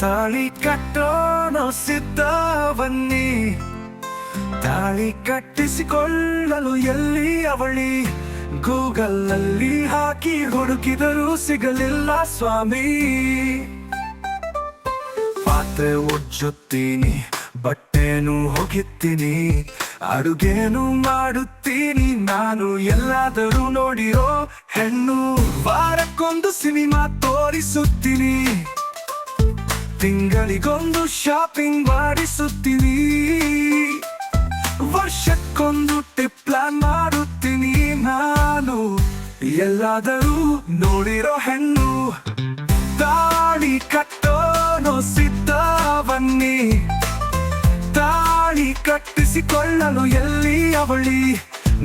ತಾಳಿ ಕಟ್ಟೋಣ ಸಿದ್ಧ ಬನ್ನಿ ತಾಳಿ ಕಟ್ಟಿಸಿಕೊಳ್ಳಲು ಎಲ್ಲಿ ಅವಳಿ? ಗೂಗಲ್ ಅಲ್ಲಿ ಹಾಕಿ ಹುಡುಕಿದರೂ ಸಿಗಲಿಲ್ಲ ಸ್ವಾಮಿ. ಪಾತ್ರೆ ಉಜ್ಜುತ್ತೀನಿ, ಬಟ್ಟೆನು ಹೋಗಿತ್ತೀನಿ ಅಡುಗೆನು ಮಾಡುತ್ತೀನಿ. ನಾನು ಎಲ್ಲಾದರೂ ನೋಡಿರೋ ಹೆಣ್ಣು, ವಾರಕ್ಕೊಂದು ಸಿನಿಮಾ ತೋರಿಸುತ್ತೀನಿ. ತಿಂಗಳಿಗೊಂದು ಶಾಪಿಂಗ್ ಮಾಡಿಸುತ್ತೀನಿ. ವರ್ಷಕ್ಕೊಂದು ಟಿಪ್ ಪ್ಲಾನ್ ಮಾಡುತ್ತೀನಿ ನಾನು. ಎಲ್ಲಾದರೂ ನೋಡಿರೋ ಹೆಣ್ಣು. ತಾಳಿ ಕಟ್ಟೋನು ಸಿದ್ಧ ಬನ್ನಿ ತಾಳಿ ಕಟ್ಟಿಸಿಕೊಳ್ಳಲು ಎಲ್ಲಿ ಅವಳಿ?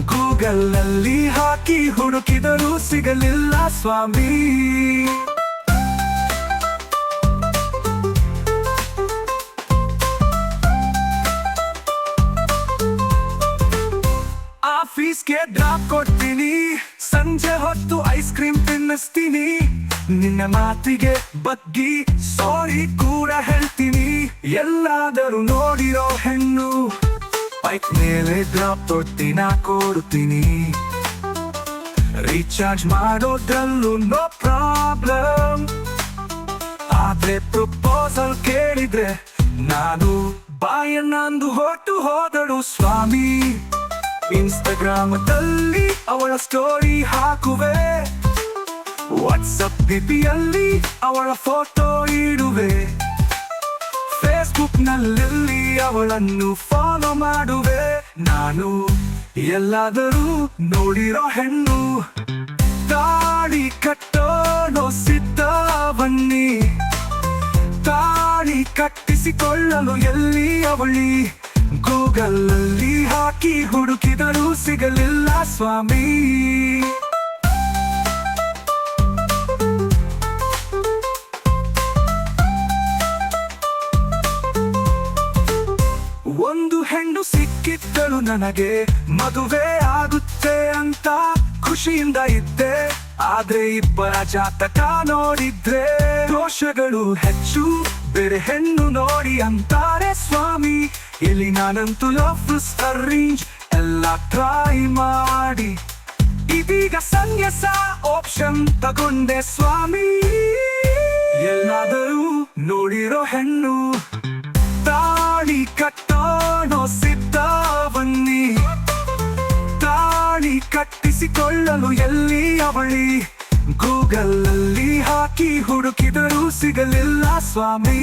ಗೂಗಲ್ನಲ್ಲಿ ಹಾಕಿ ಹುಡುಕಿದರೂ ಸಿಗಲಿಲ್ಲ ಸ್ವಾಮಿ. ಡ್ರಾಪ್ ಕೊಡ್ತೀನಿ. ಸಂಜೆ ಹೊತ್ತು ಐಸ್ ಕ್ರೀಮ್ ತಿನ್ನಿಸ್ತೀನಿ. ನಿನ್ನ ಮಾತಿಗೆ ಬಗ್ಗಿ ಸಾರಿ ಕೂಡ ಹೇಳ್ತೀನಿ. ಎಲ್ಲಾದರೂ ನೋಡಿರೋ ಹೆಣ್ಣು ಬೈಕ್ ಮೇಲೆ ಡ್ರಾಪ್ ತೊಟ್ಟಿನ ಕೊಡ್ತೀನಿ ರೀಚಾರ್ಜ್ ಮಾಡೋದ್ರಲ್ಲೂ ನೋ ಪ್ರಾಬ್ಲಮ್ ಆದ್ರೆ ಪ್ರಪೋಸಲ್ ಕೇಳಿದ್ರೆ ನಾನು ಬಾಯನ್ನಂದು ಹೊಟ್ಟು ಹೋದಳು ಸ್ವಾಮಿ. ಇನ್ಸ್ಟಾಗ್ರಾಮದಲ್ಲಿ ಅವಳ ಸ್ಟೋರಿ ಹಾಕುವೆ. ವಾಟ್ಸಪ್ ಡಿಪಿಯಲ್ಲಿ ಅವಳ ಫೋಟೋ ಇಡುವೆ. ಫೇಸ್ಬುಕ್ನಲ್ಲಿ ಅವಳನ್ನು ಫಾಲೋ ಮಾಡುವೆ. ನಾನು ಎಲ್ಲಾದರೂ ನೋಡಿರೋ ಹೆಣ್ಣು. ತಾಳಿ ಕಟ್ಟೋಣೋ ಸಿದ್ಧ ಬನ್ನಿ ತಾಳಿ ಕಟ್ಟಿಸಿಕೊಳ್ಳಲು ಎಲ್ಲಿ ಅವಳಿ? ಗೂಗಲ್ ಅಲ್ಲಿ ಹಾಕಿ ಹುಡುಕಿದರೂ ಸಿಗಲಿಲ್ಲ ಸ್ವಾಮಿ. ಒಂದು ಹೆಣ್ಣು ಸಿಕ್ಕಿದ್ದಳು ನನಗೆ, ಮದುವೆ ಆಗುತ್ತೆ ಅಂತ ಖುಷಿಯಿಂದ ಇದ್ದೆ. ಆದ್ರೆ ಇಬ್ಬರ ಜಾತಕ ನೋಡಿದ್ರೆ ದೋಷಗಳು ಹೆಚ್ಚು, ಬೇರೆ ಹೆಣ್ಣು ನೋಡಿ ಅಂತಾರೆ ಸ್ವಾಮಿ. ಇಲ್ಲಿ ನಾನಂತೂ ಲವ್ ಅರೇಂಜ್ ಎಲ್ಲ ಟ್ರೈ ಮಾಡಿ. ಇದೀಗ ಸನ್ಯಾಸ ಆಪ್ಷನ್ ತಗೊಂಡೆ ಸ್ವಾಮಿ. ಎಲ್ಲಾದರೂ ನೋಡಿರೋ ಹೆಣ್ಣು. ತಾಳಿ ಕಟ್ಟೋಣೋ ಸಿದ್ಧ ಬನ್ನಿ ತಾಳಿ ಕಟ್ಟಿಸಿಕೊಳ್ಳಲು ಎಲ್ಲಿ ಅವಳಿ? ಗೂಗಲ್ ಅಲ್ಲಿ ಹಾಕಿ ಹುಡುಕಿದರೂ ಸಿಗಲಿಲ್ಲ ಸ್ವಾಮಿ.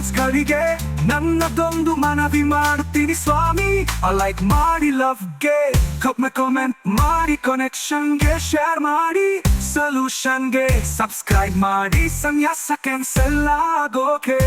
ವ್ಯೂವರ್ಸ್ ಗಳಿಗೆ ನನ್ನದೊಂದು ಮನವಿ ಮಾಡ್ತೀನಿ ಸ್ವಾಮಿ. ಲೈಕ್ ಮಾಡಿ ಲವ್ಗೆ ಕಮೆಂಟ್ ಮಾಡಿ ಕನೆಕ್ಷನ್ಗೆ ಶೇರ್ ಮಾಡಿ ಸೊಲ್ಯೂಷನ್ಗೆ ಸಬ್ಸ್ಕ್ರೈಬ್ ಮಾಡಿ. ಸನ್ಯಾಸ ಕ್ಯಾನ್ಸಲ್ ಆಗೋಕೆ.